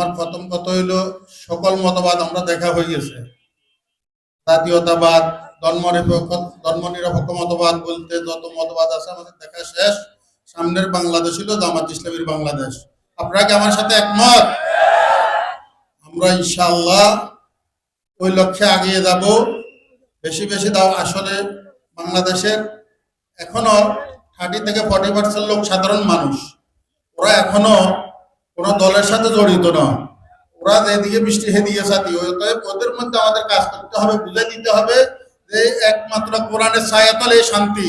আমার প্রথম কথা হইল, সকল মতবাদ আমরা দেখা হয়ে গেছে। জাতীয়তাবাদ ধর্ম নিরপেক্ষ ধর্ম নিরপেক্ষ মতবাদ বলতে যত মতবাদ আছে আমাদের দেখা শেষ। সামনের বাংলাদেশ হইল জামাত ইসলামীর বাংলাদেশ। আপনারা কি আমার সাথে একমত? আমরা ইনশাআল্লাহ ওই লক্ষ্যে আগিয়ে যাব। বেশি বেশি দাও আসলে বাংলাদেশের এখনও থার্টি থেকে ফর্টি পার্সেন্ট লোক সাধারণ মানুষ। ওরা এখনও কোনো দলের সাথে জড়িত নয় ওরা যেদিকে বৃষ্টি সেদিকে সাথী। অতএব ওদের মধ্যে আমাদের কাজ করতে হবে, বুঝে দিতে হবে যে একমাত্র কোরআনের ছায়াতলে শান্তি,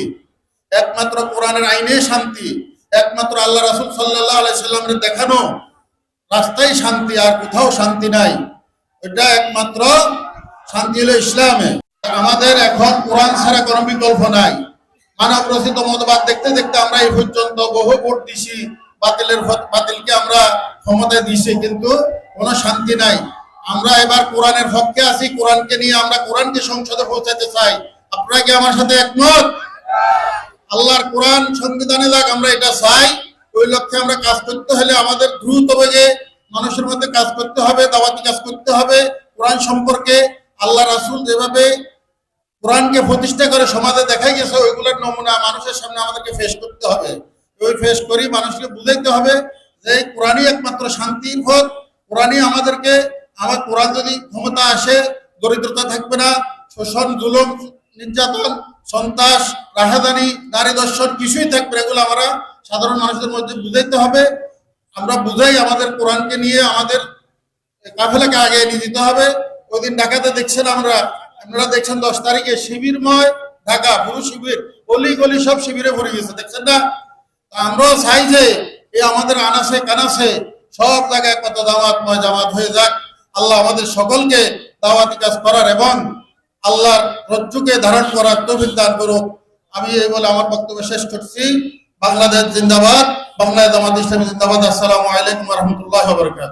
একমাত্র কোরআনের আইনে শান্তি, একমাত্র আল্লাহ রাসুল সাল্লাহ আলাইসাল্লামের দেখানো রাস্তায় শান্তি আর কোথাও শান্তি নাই। এটা একমাত্র শান্তি হলো ইসলামে। আমাদের এখন কোরআন ছাড়া কোনো বিকল্প নাই। মানব রচিত মতবাদ দেখতে দেখতে আমরা এই পর্যন্ত বহু ভোট দিছি। বাতিলের বাতিলকে আমরা ক্ষমতায় দিছি কিন্তু কোনো শান্তি নাই। আমরা এবার কোরআনের পক্ষে আছি, কোরআনকে নিয়ে আমরা কোরআনকে সংসদে পৌঁছাতে চাই। আপনারা কি আমার সাথে একমত? আল্লাহর কোরআন সংবিধানে যাক, আমরা এটা চাই। ওই লক্ষ্যে আমরা কাজ করতে হলে আমাদের দ্রুত বেগে মানুষের মধ্যে কাজ করতে হবে, দাওয়াতি কাজ করতে হবে। কোরআন সম্পর্কে আল্লাহ রাসুল যেভাবে কোরআনকে প্রতিষ্ঠা করে সমাজে দেখাই গেছে, ওইগুলোর নমুনা মানুষের সামনে আমাদেরকে ফেস করতে হবে। ফেস করি, মানুষকে বুঝাইতে হবে যে কোরআনই একমাত্র শান্তির কোরআনই আমাদেরকে, আমার কোরআন যদি ক্ষমতা আসে, দরিদ্রতা থাকবে না, শোষণ নির্যাতন, সন্ত্রাস, রাহাদানি, নারী দর্শন কিছুই থাকবে এগুলো আমরা সাধারণ মানুষদের মধ্যে বুঝাইতে হবে। আমরা বুঝাই আমাদের কোরআনকে নিয়ে আমাদের কাফেলাকে আগে নিয়ে যেতে হবে। ওই দিন ঢাকাতে দেখছেন আমরা, আপনারা দেখছেন দশ তারিখে শিবিরময় ঢাকা, পুরো শিবির গলি গলি সব শিবিরে ভরে গেছে, দেখছেন না? আমরাও চাই যে এই আমাদের আনাসে, কানাসে সব জায়গায় কত দাওয়াতময় জামাত হয়ে যাক। আল্লাহ আমাদের সকলকে দাওয়াতি কাজ করার এবং আল্লাহর রজ্জুকে ধারণ করার তৌফিক দান করুক। আমি এই বলে আমার বক্তব্য শেষ করছি। বাংলাদেশ জিন্দাবাদ। বাংলাদেশ আমাদের ইসলামী জিন্দাবাদ। আসসালামু আলাইকুম রহমতুল্লাহ বরকাত